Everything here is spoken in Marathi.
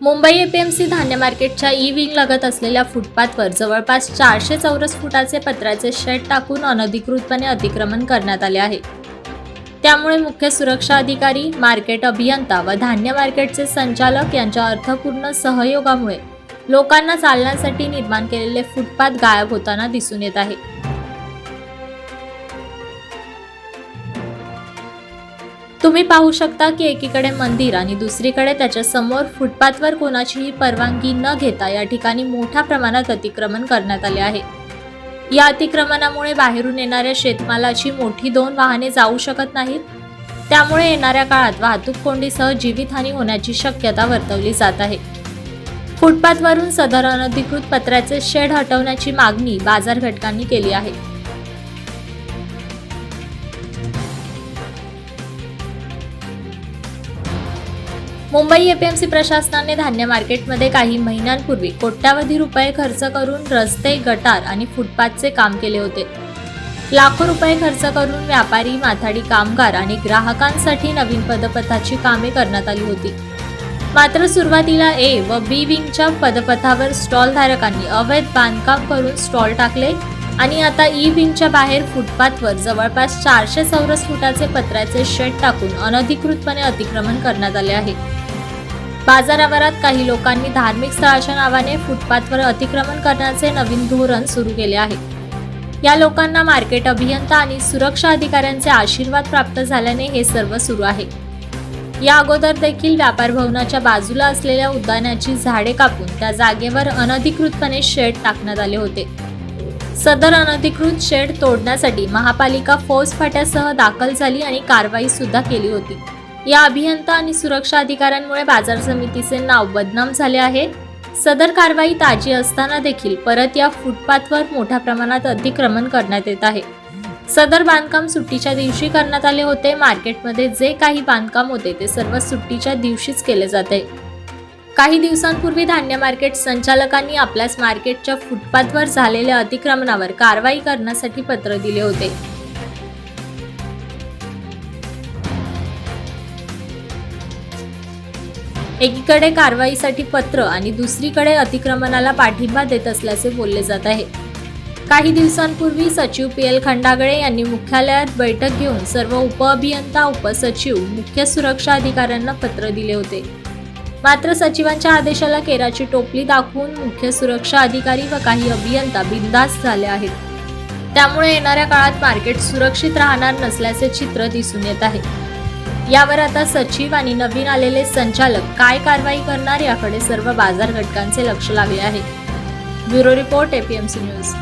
मुंबई एपीएमसी धान्य मार्केटच्या ई विंग लगत असलेल्या फुटपाथवर जवळपास चारशे चौरस फुटाचे पत्र्याचे शेड टाकून अनधिकृतपणे अतिक्रमण करण्यात आले आहे. त्यामुळे मुख्य सुरक्षा अधिकारी मार्केट अभियंता व धान्य मार्केटचे संचालक यांच्या अर्थपूर्ण सहयोगामुळे लोकांना चालण्यासाठी निर्माण केलेले फुटपाथ गायब होताना दिसून येत आहे. तुम्ही पाहू शकता की एकीकडे मंदिर आणि दुसरीकडे त्याच्यासमोर फुटपाथवर कोणाचीही परवानगी न घेता या ठिकाणी मोठ्या प्रमाणात अतिक्रमण करण्यात आले आहे. या अतिक्रमणामुळे बाहेरून येणाऱ्या शेतमालाची मोठी दोन वाहने जाऊ शकत नाहीत. त्यामुळे येणाऱ्या काळात वाहतूक कोंडीसह जीवितहानी होण्याची शक्यता वर्तवली जात आहे. फुटपाथवरून सदर अनधिकृत पत्र्याचे शेड हटवण्याची मागणी बाजार घटकांनी केली आहे. मुंबई एपीएमसी प्रशासनाने धान्य मार्केटमध्ये काही महिन्यांपूर्वी कोट्यावधी रुपये खर्च करून रस्ते गटार आणि फुटपाथचे काम केले होते. लाखो रुपये खर्च करून व्यापारी माथाडी कामगार आणि ग्राहकांसाठी नवीन पदपथाची कामे करण्यात आली होती. मात्र सुरुवातीला ए व बी विंगच्या पदपथावर स्टॉलधारकांनी अवैध बांधकाम करून स्टॉल टाकले आणि आता ई विंगच्या बाहेर फुटपाथवर जवळपास चारशे चौरस फुटाचे पत्र्याचे शेड टाकून अनधिकृतपणे अतिक्रमण करण्यात आले आहे. बाजारावरात काही लोकांनी धार्मिक स्थळाच्या नावाने फुटपाथवर अतिक्रमण करण्याचे नवीन धोरण सुरू केले आहे. या लोकांना मार्केट अभियंता आणि सुरक्षा अधिकाऱ्यांचे आशीर्वाद प्राप्त झाल्याने हे सर्व सुरू आहे. या अगोदर देखील व्यापार भवनाच्या बाजूला असलेल्या उद्यानाची झाडे कापून त्या जागेवर अनधिकृतपणे शेड टाकण्यात आले होते. सदर अनधिकृत शेड तोडण्यासाठी महापालिका फौज फाट्यासह दाखल झाली आणि कारवाई सुद्धा केली होती. या अभियंता आणि सुरक्षा अधिकाऱ्यांमुळे बाजार समितीचे नाव बदनाम झाले आहे. सदर कारवाई ताजी असताना देखील परत या फुटपाथवर मोठ्या प्रमाणात अतिक्रमण करण्यात येत आहे. सदर बांधकाम सुट्टीच्या दिवशी करण्यात आले होते. मार्केटमध्ये जे काही बांधकाम होते ते सर्व सुट्टीच्या दिवशीच केले जाते. काही दिवसांपूर्वी धान्य मार्केट संचालकांनी आपल्याच मार्केटच्या फुटपाथवर झालेल्या अतिक्रमणावर कारवाई करण्यासाठी पत्र दिले होते. एकीकडे कारवाईसाठी पत्र आणि दुसरीकडे अतिक्रमणाला पाठिंबा देत असल्याचे बोलले जात आहे. काही दिवसांपूर्वी सचिव पी एल खंडागळे यांनी मुख्यालयात बैठक घेऊन सर्व उपअभियंता उपसचिव मुख्य सुरक्षा अधिकाऱ्यांना पत्र दिले होते. मात्र सचिवांच्या आदेशाला केराची टोपली दाखवून मुख्य सुरक्षा अधिकारी व काही अभियंता बिनधास्त झाले आहेत. त्यामुळे येणाऱ्या काळात मार्केट सुरक्षित राहणार नसल्याचे चित्र दिसून येत आहे. यावर आता सचिव आणि नवीन आलेले संचालक काय कारवाई करणार याकडे सर्व बाजार घटकांचे लक्ष लागले आहे. Bureau report APMC news